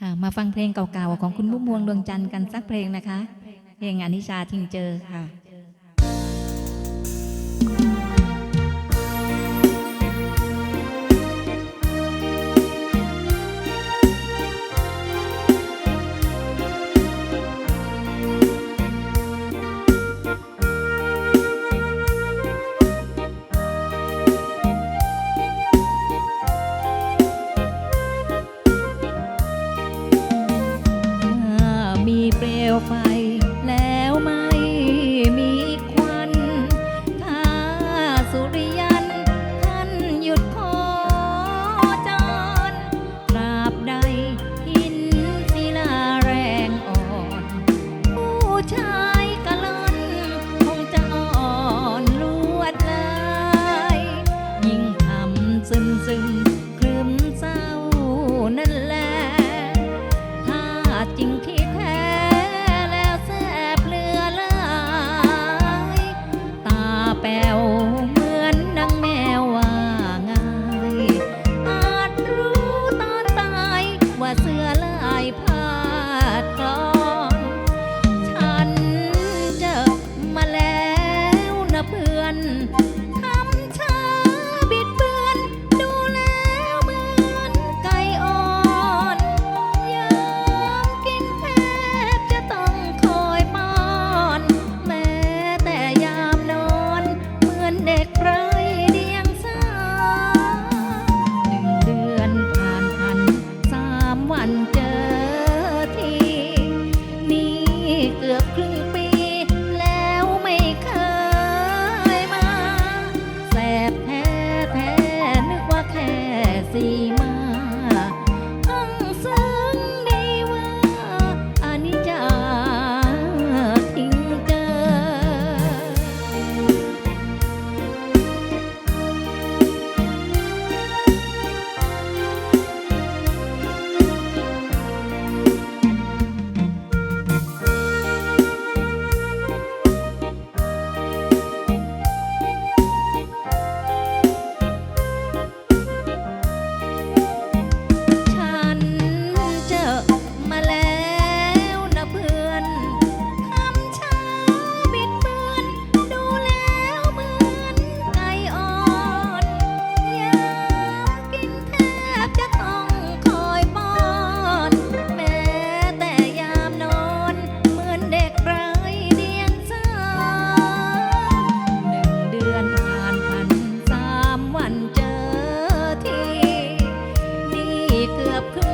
ค่ะ มาฟังเพลงเก่าๆของคุณมุ่มวงดวงจันทร์กันสักเพลงนะคะ เพลงอนิชาทิงเจอค่ะ ชายกะล่อนคงจะอ่อนลวดลายยิงทำซึมซึ กับคื